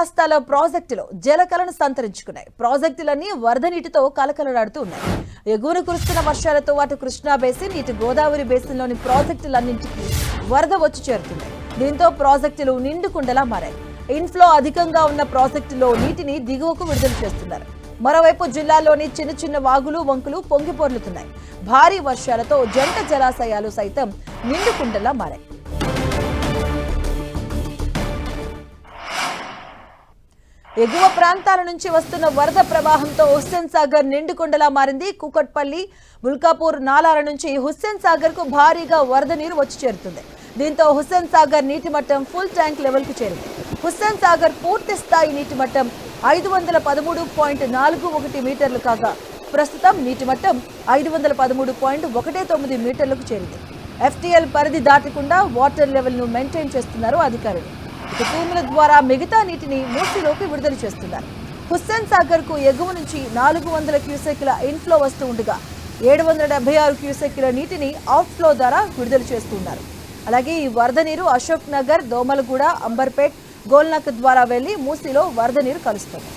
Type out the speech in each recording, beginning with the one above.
శ్రీకాళహస్తాల ప్రాజెక్టులో జలకలను సంతరించుకున్నాయి. ప్రాజెక్టులన్నీ వరద నీటితో కలకలలాడుతూ ఉన్నాయి. ఎగువన కురుస్తున్న వర్షాలతో వాటి కృష్ణా బేసిన్ ఇటు గోదావరి బేసిన్లోని ప్రాజెక్టులన్నింటికి వరద వచ్చి చేరుతుంది దీంతో ప్రాజెక్టులు నిండుకుండలా మారాయి. ఇన్ఫ్లో అధికంగా ఉన్న ప్రాజెక్టులో నీటిని దిగువకు విడుదల చేస్తున్నారు. మరోవైపు జిల్లాలోని చిన్న చిన్న వాగులు వంకులు పొంగి పొర్లుతున్నాయి భారీ వర్షాలతో జంట జలాశయాలు సైతం నిండుకుండలా మారాయి. ఎగువ ప్రాంతాల నుంచి వస్తున్న వరద ప్రవాహంతో హుస్సేన్ సాగర్ నిండుకొండలా మారింది. కూకట్పల్లి ముల్కాపూర్ నాలాల నుంచి హుస్సేన్ సాగర్కు భారీగా వరద నీరు వచ్చి చేరుతుంది. దీంతో హుస్సేన్ సాగర్ నీటి మట్టం ఫుల్ ట్యాంక్ లెవెల్కు చేరింది. హుస్సేన్ సాగర్ పూర్తి స్థాయి నీటి మట్టం ఐదు వందల పదమూడు పాయింట్ నాలుగు ఒకటి మీటర్లు కాగా ప్రస్తుతం నీటి మట్టం ఐదు వందల పదమూడు పాయింట్ ఒకటే తొమ్మిది మీటర్లకు చేరింది. ఎఫ్టీఎల్ పరిధి దాటకుండా వాటర్ లెవెల్ను మెయింటైన్ చేస్తున్నారు అధికారులు. ఇక తూముల ద్వారా మిగతా నీటిని మూసిలోకి విడుదల చేస్తున్నారు. హుస్సేన్ సాగర్కు ఎగువ నుంచి నాలుగు వందల క్యూసెక్ల ఇన్ఫ్లో వస్తూ ఉండగా ఏడు వందల డెబ్బై ఆరు క్యూసెక్ల నీటిని అవుట్ఫ్లో ద్వారా విడుదల చేస్తున్నారు. అలాగే ఈ వరద నీరు అశోక్ నగర్ దోమలగూడ అంబర్పేట్ గోల్నక్ ద్వారా వెళ్ళి మూసిలో వరద నీరు కలుస్తుంది.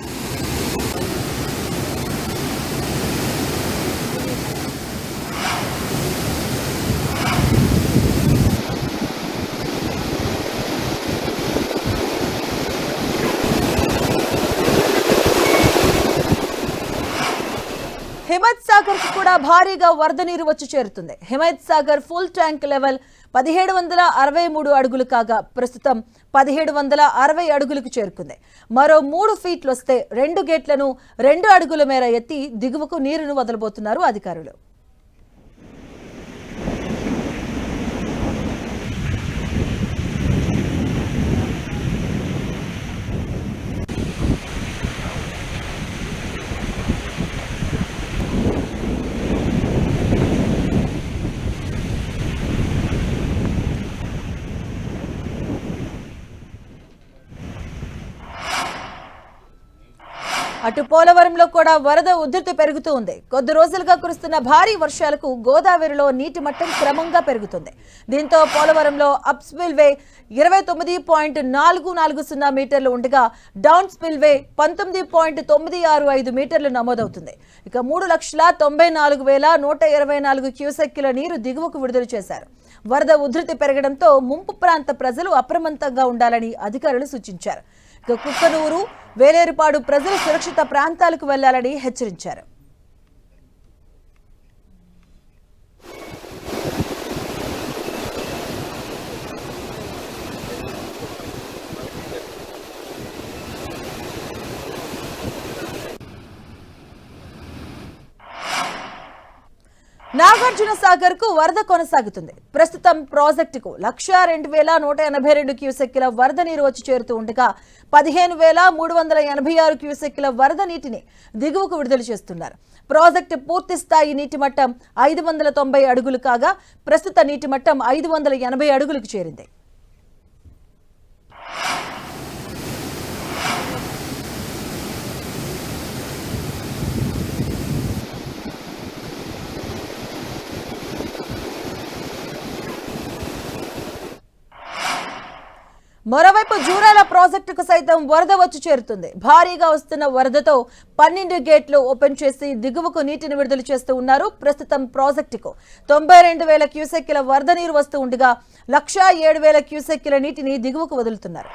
హిమత్ సాగర్కు కూడా భారీగా వరద నీరు వచ్చి చేరుతుంది. Himayat Sagar full tank level పదిహేడు వందల అరవై మూడు అడుగులు కాగా ప్రస్తుతం పదిహేడు వందల అరవై అడుగులకు చేరుకుంది. మరో మూడు ఫీట్లు వస్తే రెండు గేట్లను రెండు అడుగుల మేర ఎత్తి దిగువకు నీరును వదలబోతున్నారు అధికారులు. అటు పోలవరంలో కూడా వరద ఉధృతి పెరుగుతూ ఉంది. కొద్ది రోజులుగా కురుస్తున్న భారీ వర్షాలకు గోదావరిలో నీటి మట్టం క్రమంగా పెరుగుతుంది. దీంతో పోలవరంలో అప్ స్పిల్వే ఇరవై తొమ్మిది పాయింట్ నాలుగు నాలుగు సున్నా మీటర్లు ఉండగా డౌన్ స్పిల్వే పంతొమ్మిది పాయింట్ తొమ్మిది ఆరు ఐదు మీటర్లు నమోదవుతుంది. ఇక మూడు లక్షల తొంభై నాలుగు వేల నూట ఇరవై నాలుగు క్యూసెక్కిల నీరు దిగువకు విడుదల చేశారు. వరద ఉధృతి పెరగడంతో ముంపు ప్రాంత ప్రజలు అప్రమత్తంగా ఉండాలని అధికారులు సూచించారు. కుక్కనూరు వేలేరుపాడు ప్రజలు సురక్షిత ప్రాంతాలకు వెళ్ళాలని హెచ్చరించారు. నాగార్జున సాగర్కు వరద కొనసాగుతుంది. ప్రస్తుతం ప్రాజెక్టుకు లక్ష రెండు వేల నూట ఎనభై రెండు క్యూసెక్కిల వరద నీరు వచ్చి చేరుతూ ఉండగా పదిహేను వేల మూడు వందల ఎనభై ఆరు క్యూసెక్కిల వరద నీటిని దిగువకు విడుదల చేస్తున్నారు. ప్రాజెక్టు పూర్తి స్థాయి నీటి మట్టం ఐదు వందల తొంభై అడుగులు కాగా ప్రస్తుత నీటి మట్టం ఐదు వందల ఎనభై అడుగులకు చేరింది. మరోవైపు జూరాల ప్రాజెక్టుకు సైతం వరద వచ్చి చేరుతుంది. భారీగా వస్తున్న వరదతో పన్నెండు గేట్లు ఓపెన్ చేసి దిగువకు నీటిని విడుదల చేస్తూ ఉన్నారు. ప్రస్తుతం ప్రాజెక్టుకు తొంభై రెండు వేల క్యూసెక్కిల వరద నీరు వస్తూ ఉండగా లక్షా ఏడు వేల క్యూసెక్కిల నీటిని దిగువకు వదులుతున్నారు.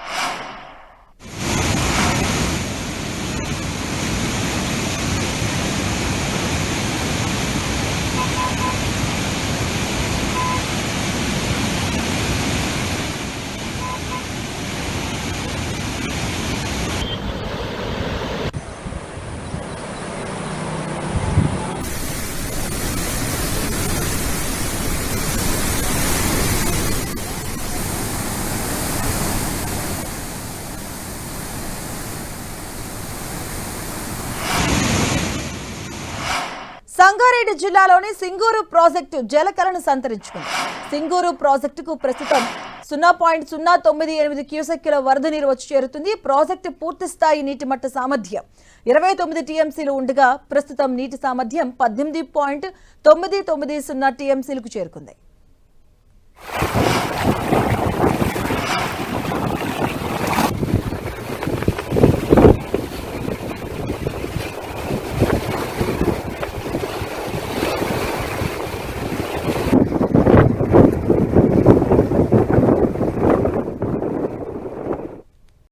సంగారెడ్డి జిల్లాలోని సింగూరు ప్రాజెక్టు జలకలను సంతరించుకుంది. సింగూరు ప్రాజెక్టుకు ప్రస్తుతం సున్నా పాయింట్ సున్నా తొమ్మిది ఎనిమిది క్యూసెక్కుల వరద నీరు వచ్చి చేరుతుంది. ప్రాజెక్టు పూర్తి స్థాయి నీటి మట్ట సామర్థ్యం ఇరవై తొమ్మిది టీఎంసీలు ఉండగా ప్రస్తుతం నీటి సామర్థ్యం పద్దెనిమిది పాయింట్ తొమ్మిది తొమ్మిది సున్నా టీఎంసీలకు చేరుకుంది.